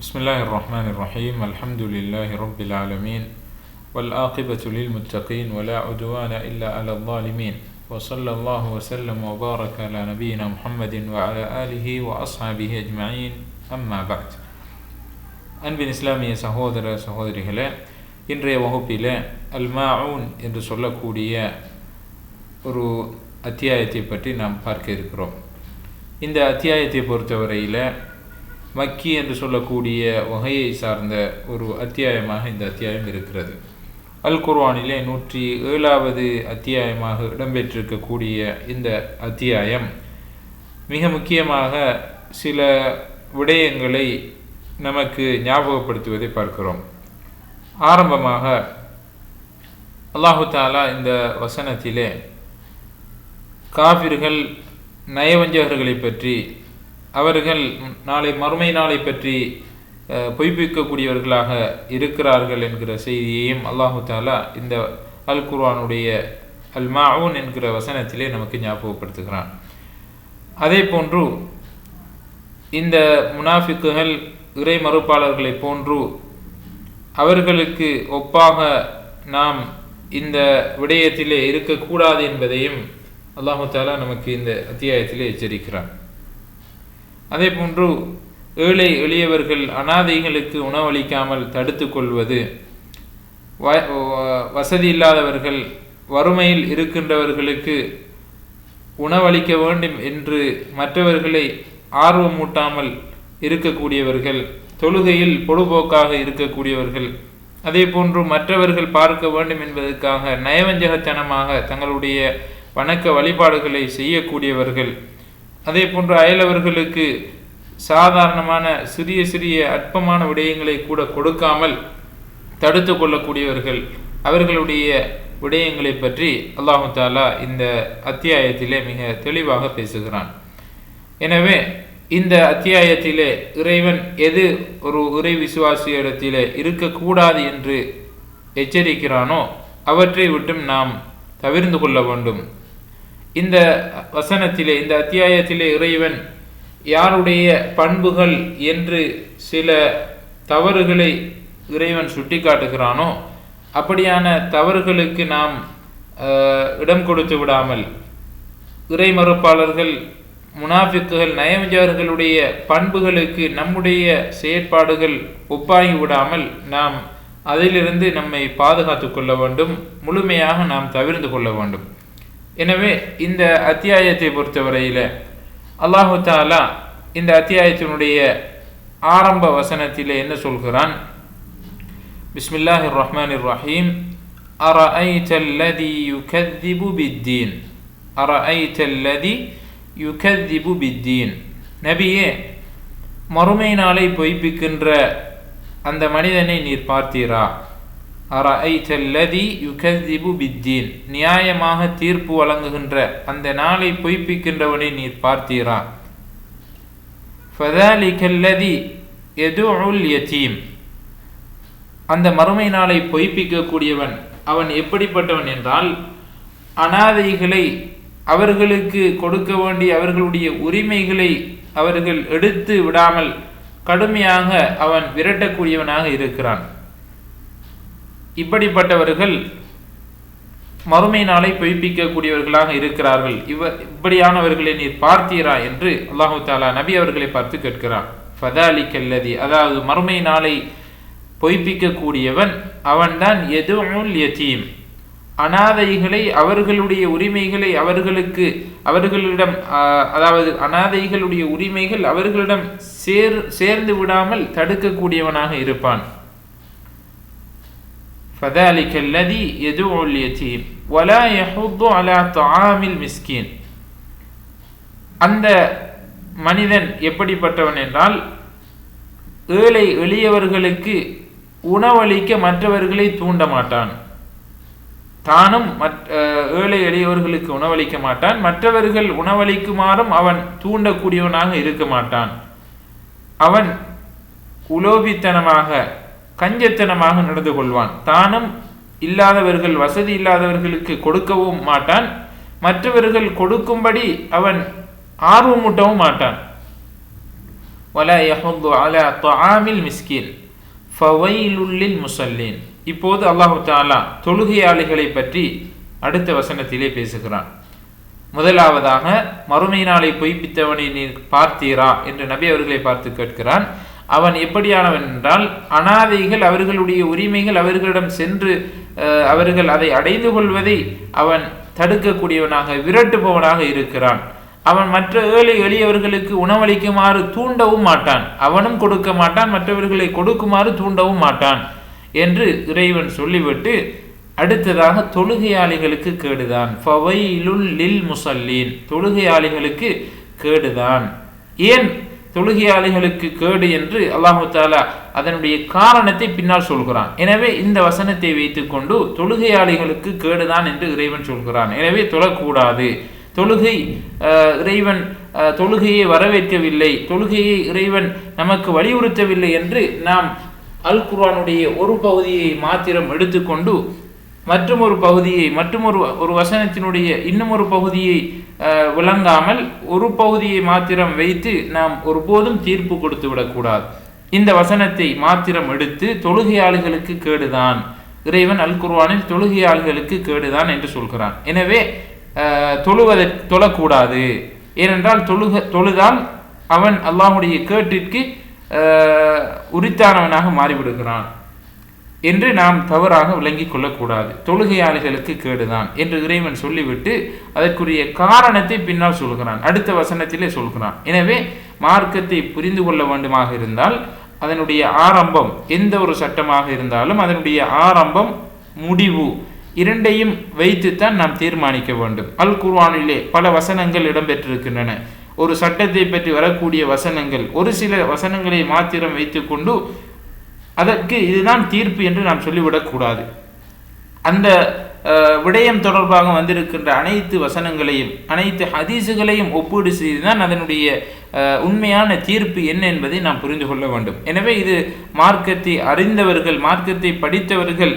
بسم الله الرحمن الرحيم الحمد لله رب العالمين والآقبة للمتقين ولا عدوان إلا على الظالمين وصلى الله وسلم وبارك على نبينا محمد وعلى آله وأصحابه أجمعين أما بعد அன்பின் இஸ்லாமிய சகோதர சகோதரிகளே இன்றைய வகுப்பில் அல் மாஊன் என்று சொல்லக்கூடிய ஒரு அத்தியாயத்தை பற்றி நாம் பார்க்க இருக்கிறோம் இந்த அத்தியாயத்தை பொறுத்தவரையில் மக்கி என்று சொல்லக்கூடிய வகையை சார்ந்த ஒரு அத்தியாயமாக இந்த அத்தியாயம் இருக்கிறது. அல் குர்வானிலே நூற்றி ஏழாவது அத்தியாயமாக இடம்பெற்றிருக்கக்கூடிய இந்த அத்தியாயம் மிக முக்கியமாக சில விடயங்களை நமக்கு ஞாபகப்படுத்துவதை பார்க்கிறோம். ஆரம்பமாக அல்லாஹு தாலா இந்த வசனத்திலே காபிர்கள் நயவஞ்சகர்களை பற்றி அவர்கள் நாளை மறுமை நாளை பற்றி பொய்ப்பிக்கக்கூடியவர்களாக இருக்கிறார்கள் என்கிற செய்தியையும் அல்லாஹு தாலா இந்த அல் குர்வானுடைய அல் மாவுன் என்கிற வசனத்திலே நமக்கு ஞாபகப்படுத்துகிறான். அதே போன்று இந்த முனாஃபிக்குகள் இறை மறுப்பாளர்களை போன்று அவர்களுக்கு ஒப்பாக நாம் இந்த விடயத்திலே இருக்கக்கூடாது என்பதையும் அல்லாஹு தாலா நமக்கு இந்த அத்தியாயத்திலே எச்சரிக்கிறான். அதே போன்று ஏழை எளியவர்கள் அனாதைகளுக்கு உணவளிக்காமல் தடுத்து கொள்வது. வசதி இல்லாதவர்கள் வறுமையில் இருக்கின்றவர்களுக்கு உணவளிக்க வேண்டும் என்று மற்றவர்களை ஆர்வமூட்டாமல் இருக்கக்கூடியவர்கள் தொழுகையில் பொழுபோக்காக இருக்கக்கூடியவர்கள். அதே போன்று மற்றவர்கள் பார்க்க வேண்டும் என்பதற்காக நயவஞ்சகத்தனமாக தங்களுடைய வணக்க வழிபாடுகளை செய்யக்கூடியவர்கள். அதே போன்று அயலவர்களுக்கு சாதாரணமான சிறிய சிறிய அற்பமான விடயங்களை கூட கொடுக்காமல் தடுத்து கொள்ளக்கூடியவர்கள் அவர்களுடைய விடயங்களை பற்றி அல்லாஹு தாலா இந்த அத்தியாயத்திலே மிக தெளிவாக பேசுகிறான். எனவே இந்த அத்தியாயத்திலே இறைவன் எது ஒரு இறை விசுவாசியிடத்திலே இருக்கக்கூடாது என்று எச்சரிக்கிறானோ அவற்றை விட்டும் நாம் தவிர்ந்து கொள்ள வேண்டும். இந்த வசனத்திலே இந்த அத்தியாயத்திலே இறைவன் யாருடைய பண்புகள் என்று சில தவறுகளை இறைவன் சுட்டிக்காட்டுகிறானோ அப்படியான தவறுகளுக்கு நாம் இடம் கொடுத்து விடாமல் இறை மறுப்பாளர்கள் முனாஃபிக்குகள் நயவஞ்சவர்களுடைய பண்புகளுக்கு நம்முடைய செயற்பாடுகள் ஒப்பாகி விடாமல் நாம் அதிலிருந்து நம்மை பாதுகாத்து கொள்ள வேண்டும் முழுமையாக நாம் தவிர்ந்து கொள்ள வேண்டும். எனவே இந்த அத்தியாயத்தை பொறுத்தவரையில் அல்லாஹு தாலா இந்த அத்தியாயத்தினுடைய ஆரம்ப வசனத்தில் என்ன சொல்கிறான் பிஸ்மில்லாஹ் ரஹ்மான் ரஹீம் أرأيت الذي يكذب بالدين أرأيت الذي يكذب بالدين நபியே மறுமை நாளை பொய்ப்பிக்கின்ற அந்த மனிதனை நீர் பார்த்தீரா அரஐத்தல்லதி யுகதிபு பித்தீன். நியாயமாக தீர்ப்பு வழங்குகின்ற அந்த நாளை பொய்ப்பிக்கின்றவனை நீர் பார்த்தீரா? ஃபதாலிகல்லதி எதுஉல் யதீம். அந்த மறுமை நாளை பொய்ப்பிக்கக்கூடியவன் அவன் எப்படிப்பட்டவன் என்றால் அனாதைகளை அவர்களுக்கு கொடுக்க வேண்டிய அவர்களுடைய உரிமைகளை அவர்கள் எடுத்து விடாமல் கடுமையாக அவன் விரட்டக்கூடியவனாக இருக்கிறான். இப்படிப்பட்டவர்கள் மறுமை நாளை பொய்ப்பிக்கக்கூடியவர்களாக இருக்கிறார்கள். இவ இப்படியானவர்களை நீர் பார்த்தீரா என்று அல்லாஹு தாலா நபி அவர்களை பார்த்து கேட்கிறான். ஃபதாலி கல்லதி அதாவது மறுமை நாளை பொய்ப்பிக்கக்கூடியவன் அவன்தான் எதுவும் யதீம். அனாதைகளை அவர்களுடைய உரிமைகளை அவர்களுக்கு அவர்களிடம் அதாவது அனாதைகளுடைய உரிமைகள் அவர்களிடம் சேர் சேர்ந்து விடாமல் தடுக்கக்கூடியவனாக இருப்பான். فذلك الذي يدعو اليتيم ولا يحض على طعام المسكين அந்த மனிதன் எப்படிப்பட்டவன் என்றால் ஏழை எளியவர்களுக்கு உணவளிக்க மற்றவர்களை தூண்ட மாட்டான் தானும் ஏழை எளியவர்களுக்கு உணவளிக்க மாட்டான் மற்றவர்கள் உணவளிக்குமாறும் அவன் தூண்டக்கூடியவனாக இருக்க மாட்டான் அவன் உலோபித்தனமாக கஞ்சத்தனமாக நடந்து கொள்வான் தானும் இல்லாதவர்கள் வசதி இல்லாதவர்களுக்கு கொடுக்கவும் மாட்டான். மற்றவர்கள் கொடுக்கும்படி அவன் ஆர்வமூட்டவும் மாட்டான். வல யஹுது அலா மிஸ்கின் ஃபவைலுல்லில் முசல்லீன். இப்போது அல்லாஹு தாலா தொழுகையாளிகளை பற்றி அடுத்த வசனத்திலே பேசுகிறான். முதலாவதாக மறுமை நாளை பொய்ப்பித்தவனை நீர் பார்த்தீரா? என்று நபி அவர்களை பார்த்து கேட்கிறான். அவன் எப்படியானவன் என்றால் அனாதைகள் அவர்களுடைய உரிமைகள் அவர்களிடம் சென்று அவர்கள் அதை அடைந்து கொள்வதை அவன் தடுக்கக்கூடியவனாக விரட்டுபவனாக இருக்கிறான். அவன் மற்ற ஏழை எளியவர்களுக்கு உணவளிக்குமாறு தூண்டவும் மாட்டான். அவனும் கொடுக்க மாட்டான் மற்றவர்களை கொடுக்குமாறு தூண்டவும் மாட்டான் என்று இறைவன் சொல்லிவிட்டு அடுத்ததாக தொழுகையாளிகளுக்கு கேடுதான். ஃபவைலுல் லில் முசல்லீன். தொழுகையாளிகளுக்கு கேடுதான். ஏன் தொழுகையாளிகளுக்கு கேடு என்று அல்லாஹு தாலா அதனுடைய காரணத்தை பின்னால் சொல்கிறான். எனவே இந்த வசனத்தை வைத்துக்கொண்டு தொழுகையாளிகளுக்கு கேடுதான் என்று இறைவன் சொல்கிறான். எனவே தொழக்கூடாது. தொழுகை இறைவன் தொழுகையை வரவேற்கவில்லை. தொழுகையை இறைவன் நமக்கு வலியுறுத்தவில்லை என்று நாம் அல் குர்வானுடைய ஒரு பகுதியை மாத்திரம் எடுத்துக்கொண்டு மற்றும் ஒரு பகுதியை மற்றும் ஒரு ஒரு வசனத்தினுடைய இன்னும் ஒரு பகுதியை விளங்காமல் ஒரு பகுதியை மாத்திரம் வைத்து நாம் ஒருபோதும் தீர்ப்பு கொடுத்து விடக்கூடாது. இந்த வசனத்தை மாத்திரம் எடுத்து தொழுகையாளிகளுக்கு கேடுதான். இறைவன் அல் குர்ஆனில் தொழுகையாளிகளுக்கு கேடுதான் என்று சொல்கிறான். எனவே தொழுவதை தொழக்கூடாது. ஏனென்றால் தொழுக தொழுதால் அவன் அல்லாஹுடைய கேட்டிற்கு உரித்தானவனாக மாறிவிடுகிறான். என்று நாம் தவறாக விளங்கி கொள்ளக்கூடாது. தொழுகையாளிகளுக்கு கேடுதான் என்று இறைவன் சொல்லிவிட்டு அதற்குரிய காரணத்தை பின்னால் சொல்கிறான். அடுத்த வசனத்திலே சொல்கிறான். எனவே மார்க்கத்தை புரிந்து கொள்ள வேண்டுமாக இருந்தால் அதனுடைய ஆரம்பம் எந்த ஒரு சட்டமாக இருந்தாலும் அதனுடைய ஆரம்பம் முடிவு இரண்டையும் வைத்துத்தான் நாம் தீர்மானிக்க வேண்டும். அல் குர்வானிலே பல வசனங்கள் இடம்பெற்றிருக்கின்றன. ஒரு சட்டத்தை பற்றி வரக்கூடிய வசனங்கள் ஒரு சில வசனங்களை மாத்திரம் வைத்துக்கொண்டு அதற்கு இதுதான் தீர்ப்பு என்று நாம் சொல்லிவிடக்கூடாது. அந்த விடயம் தொடர்பாக வந்திருக்கின்ற அனைத்து வசனங்களையும் அனைத்து ஹதீஸுகளையும் ஒப்பீடு செய்துதான் அதனுடைய உண்மையான தீர்ப்பு என்ன என்பதை நாம் புரிந்து கொள்ள வேண்டும். எனவே இது மார்க்கத்தை அறிந்தவர்கள் மார்க்கத்தை படித்தவர்கள்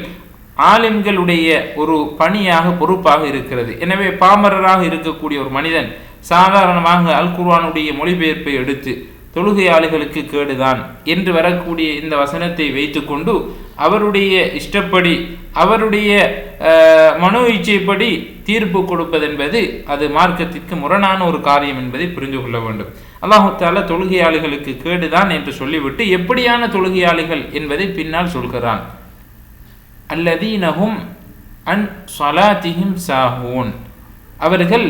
ஆலிம்களுடைய ஒரு பணியாக பொறுப்பாக இருக்கிறது. எனவே பாமரராக இருக்கக்கூடிய ஒரு மனிதன் சாதாரணமாக அல் குர்வானுடைய மொழிபெயர்ப்பை எடுத்து தொழுகையாளிகளுக்கு கேடுதான் என்று வரக்கூடிய இந்த வசனத்தை வைத்துக்கொண்டு அவருடைய இஷ்டப்படி அவருடைய அஹ், மனோ இச்சைப்படி தீர்ப்பு கொடுப்பதென்பது அது மார்க்கத்திற்கு முரணான ஒரு காரியம் என்பதை புரிந்து கொள்ள வேண்டும். அல்லாஹால தொழுகையாளிகளுக்கு கேடுதான் என்று சொல்லிவிட்டு எப்படியான தொழுகையாளிகள் என்பதை பின்னால் சொல்கிறான். அல்லதீனஹும் அன் சலாத்திஹிம் சாஹூன். அவர்கள்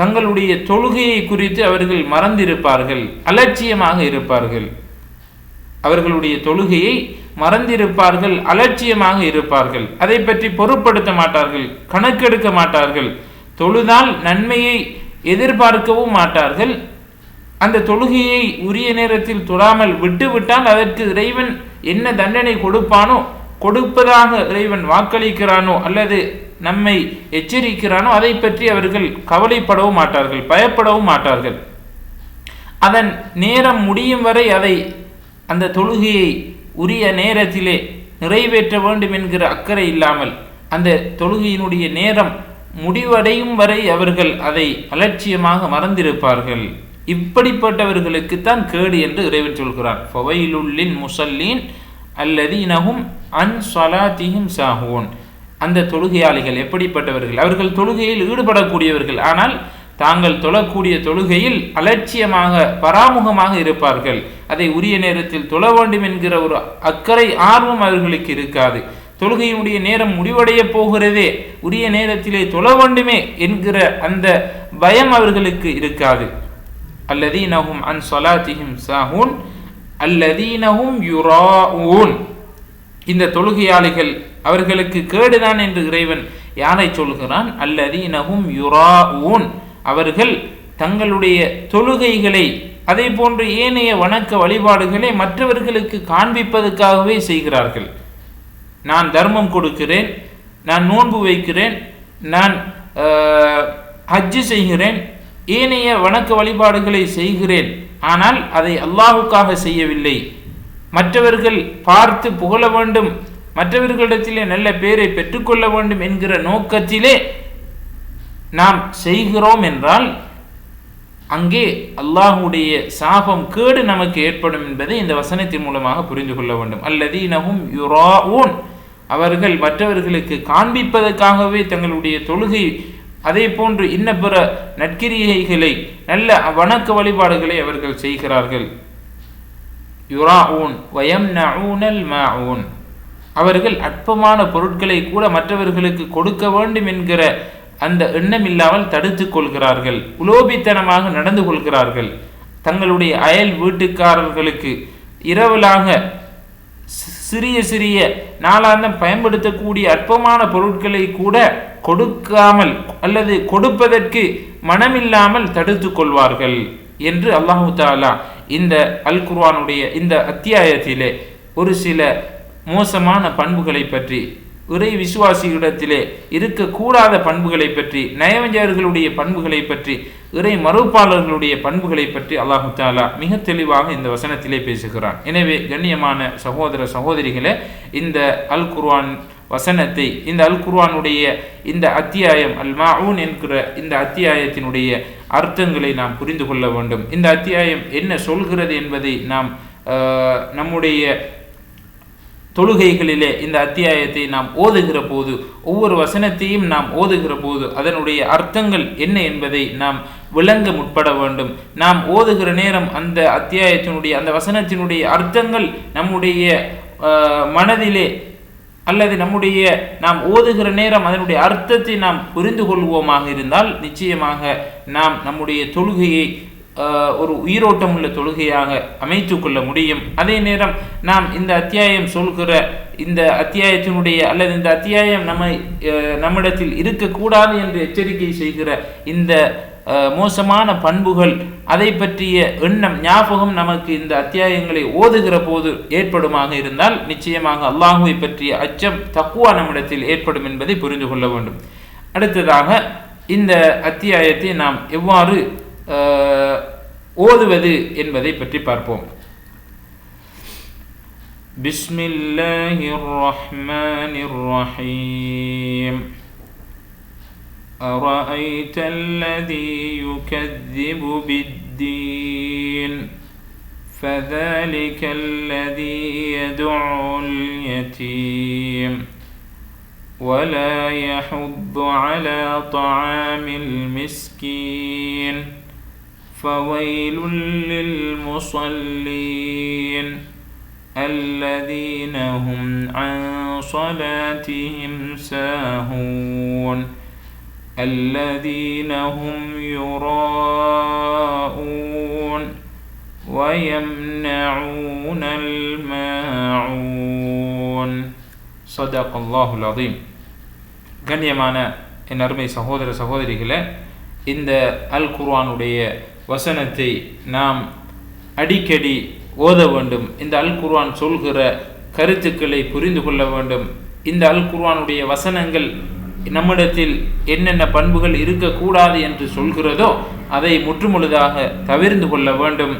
தங்களுடைய தொழுகையை குறித்து அவர்கள் மறந்திருப்பார்கள் அலட்சியமாக இருப்பார்கள். அவர்களுடைய தொழுகையை மறந்திருப்பார்கள் அலட்சியமாக இருப்பார்கள். அதை பற்றி பொருட்படுத்த மாட்டார்கள் கணக்கெடுக்க மாட்டார்கள். தொழுதால் நன்மையை எதிர்பார்க்கவும் மாட்டார்கள். அந்த தொழுகையை உரிய நேரத்தில் தொழாமல் விட்டுவிட்டால் அதற்கு இறைவன் என்ன தண்டனை கொடுப்பானோ கொடுப்பதாக இறைவன் வாக்களிக்கிறானோ அல்லது நம்மை எச்சரிக்கிறானோ அதை பற்றி அவர்கள் கவலைப்படவும் மாட்டார்கள் பயப்படவும் மாட்டார்கள். அதன் நேரம் முடியும் வரை அதை அந்த தொழுகையை உரிய நேரத்திலே நிறைவேற்ற வேண்டும் என்கிற அக்கறை இல்லாமல் அந்த தொழுகையினுடைய நேரம் முடிவடையும் வரை அவர்கள் அதை அலட்சியமாக மறந்திருப்பார்கள். இப்படிப்பட்டவர்களுக்குத்தான் கேடு என்று இறைவன் சொல்கிறான். முசல்லின் முசல்லீன் இனகும் அன் சலாத்தியும் சாகுவோன் அந்த தொழுகையாளிகள் எப்படிப்பட்டவர்கள்? அவர்கள் தொழுகையில் ஈடுபடக்கூடியவர்கள். ஆனால் தாங்கள் தொழக்கூடிய தொழுகையில் அலட்சியமாக பராமுகமாக இருப்பார்கள். அதை உரிய நேரத்தில் தொழ வேண்டும் என்கிற ஒரு அக்கறை ஆர்வம் அவர்களுக்கு இருக்காது. தொழுகையினுடைய நேரம் முடிவடைய போகிறதே உரிய நேரத்திலே தொழ வேண்டுமே என்கிற அந்த பயம் அவர்களுக்கு இருக்காது. அல்லதீனஹும் அன் சொலாத்திஹிம் சாஹூன். அல்லதீனஹும் யுராஊன். இந்த தொழுகையாளிகள் அவர்களுக்கு கேடுதான் என்று இறைவன் யாரை சொல்கிறான்? அல்லதீனஹும் யுராஊன். அவர்கள் தங்களுடைய தொழுகைகளை அதே போன்று ஏனைய வணக்க வழிபாடுகளை மற்றவர்களுக்கு காண்பிப்பதற்காகவே செய்கிறார்கள். நான் தர்மம் கொடுக்கிறேன் நான் நோன்பு வைக்கிறேன் நான் ஹஜ்ஜு செய்கிறேன் ஏனைய வணக்க வழிபாடுகளை செய்கிறேன். ஆனால் அதை அல்லாஹுக்காக செய்யவில்லை. மற்றவர்கள் பார்த்து புகழ வேண்டும் மற்றவர்களிடத்திலே நல்ல பேரை பெற்றுக்கொள்ள வேண்டும் என்கிற நோக்கத்திலே நாம் செய்கிறோம் என்றால் அங்கே அல்லாஹுடைய சாபம் கேடு நமக்கு ஏற்படும் என்பதை இந்த வசனத்தின் மூலமாக புரிந்து கொள்ள வேண்டும். அல்லதீனகும் யுரா ஓன் அவர்கள் மற்றவர்களுக்கு காண்பிப்பதற்காகவே தங்களுடைய தொழுகை அதே போன்று இன்ன பிற நற்கிரியைகளை நல்ல வணக்க வழிபாடுகளை அவர்கள் செய்கிறார்கள். யுரா ஊன் வயம் நஊனல் மாஊன். அவர்கள் அற்பமான பொருட்களை கூட மற்றவர்களுக்கு கொடுக்க வேண்டும் என்கிற அந்த எண்ணம் இல்லாமல் தடுத்து கொள்கிறார்கள். உலோபித்தனமாக நடந்து கொள்கிறார்கள். தங்களுடைய அயல் வீட்டுக்காரர்களுக்கு இரவலாக சிறிய சிறிய நாளாந்தம் பயன்படுத்தக்கூடிய அற்பமான பொருட்களை கூட கொடுக்காமல் அல்லது கொடுப்பதற்கு மனமில்லாமல் தடுத்து கொள்வார்கள் என்று அல்லாஹு தாலா இந்த அல் குர்வானுடைய இந்த அத்தியாயத்திலே ஒரு சில மோசமான பண்புகளை பற்றி இறை விசுவாசிகளிடத்திலே இருக்கக்கூடாத பண்புகளை பற்றி நயவஞ்சர்களுடைய பண்புகளை பற்றி இறை மறுப்பாளர்களுடைய பண்புகளை பற்றி அல்லாஹு தாலா மிக தெளிவாக இந்த வசனத்திலே பேசுகிறான். எனவே கண்ணியமான சகோதர சகோதரிகளே இந்த அல் குர்வான் வசனத்தை இந்த அல் குர்வானுடைய இந்த அத்தியாயம் அல் மாவுன் என்கிற இந்த அத்தியாயத்தினுடைய அர்த்தங்களை நாம் புரிந்து கொள்ள வேண்டும். இந்த அத்தியாயம் என்ன சொல்கிறது என்பதை நாம் நம்முடைய தொழுகைகளிலே இந்த அத்தியாயத்தை நாம் ஓதுகிற போது ஒவ்வொரு வசனத்தையும் நாம் ஓதுகிற போது அதனுடைய அர்த்தங்கள் என்ன என்பதை நாம் விளங்க முற்பட வேண்டும். நாம் ஓதுகிற நேரம் அந்த அத்தியாயத்தினுடைய அந்த வசனத்தினுடைய அர்த்தங்கள் நம்முடைய மனதிலே அல்லது நம்முடைய நாம் ஓதுகிற நேரம் அதனுடைய அர்த்தத்தை நாம் புரிந்து கொள்வோமாக இருந்தால் நிச்சயமாக நாம் நம்முடைய தொழுகையை ஒரு உயிரோட்டம் உள்ள தொழுகையாக அமைத்து கொள்ள முடியும். அதே நேரம் நாம் இந்த அத்தியாயம் சொல்கிற இந்த அத்தியாயத்தினுடைய அல்லது இந்த அத்தியாயம் நம்மை நம்மிடத்தில் இருக்கக்கூடாது என்று எச்சரிக்கை செய்கிற இந்த மோசமான பண்புகள் அதை பற்றிய எண்ணம் ஞாபகம் நமக்கு இந்த அத்தியாயங்களை ஓதுகிற போது ஏற்படுமாக இருந்தால் நிச்சயமாக அல்லாஹுவை பற்றிய அச்சம் தக்குவா நம்மிடத்தில் ஏற்படும் என்பதை புரிந்து கொள்ள வேண்டும். அடுத்ததாக இந்த அத்தியாயத்தை நாம் எவ்வாறு ஓதுவது என்பதை பற்றி பார்ப்போம் பிஸ்மில்லாஹிர் ரஹ்மானிர் ரஹீம் أرأيت الذي يكذب بالدين فذلك الذي يدع اليتيم ولا يحض على طعام المسكين فويل للمصلين الذين هم عن صلاتهم ساهون الذين هم يراءون ويمنعون الماعون صدق الله العظيم கண்ணியமான என் அருமை சகோதர சகோதரிகளே இந்த அல் குர்ஆனுடைய வசனத்தை நாம் அடிக்கடி ஓத வேண்டும். இந்த அல் குர்வான் சொல்கிற கருத்துக்களை புரிந்து கொள்ள வேண்டும். இந்த அல் குர்வானுடைய வசனங்கள் நம்மிடத்தில் என்னென்ன பண்புகள் இருக்கக்கூடாது என்று சொல்கிறதோ அதை முற்றுமுழுதாக தவிர்ந்து கொள்ள வேண்டும்.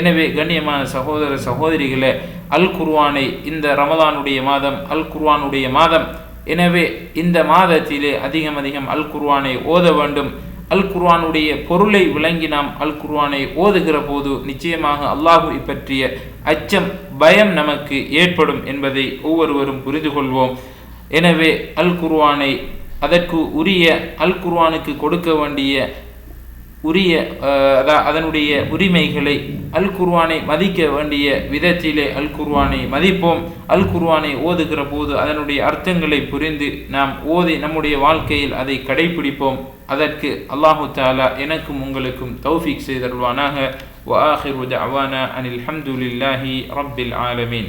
எனவே கண்ணியமான சகோதர சகோதரிகளே அல் குர்வானை இந்த ரமதானுடைய மாதம் அல் குர்வானுடைய மாதம். எனவே இந்த மாதத்திலே அதிகம் அதிகம் அல் குர்வானை ஓத வேண்டும். அல் குர்வானுடைய பொருளை விளங்கி நாம் அல் குர்வானை ஓதுகிற போது நிச்சயமாக அல்லாஹுவை பற்றிய அச்சம் பயம் நமக்கு ஏற்படும் என்பதை ஒவ்வொருவரும் புரிந்து கொள்வோம். எனவே அல் குர்வானை அதற்கு உரிய அல் குர்வானுக்கு கொடுக்க வேண்டிய உரிய அஹ், அதா- அதனுடைய உரிமைகளை அல் குர்ஆனை மதிக்க வேண்டிய விதத்திலே அல் குர்ஆனை மதிப்போம் அல் குர்ஆனை ஓதுகிற போது அதனுடைய அர்த்தங்களை புரிந்து நாம் ஓதி நம்முடைய வாழ்க்கையில் அதை கடைபிடிப்போம் அதற்கு அல்லாஹு தாலா எனக்கும் உங்களுக்கும் தௌஃபீக் செய்தருள்வானாக وآخر دعوانا أن الحمد لله رب العالمين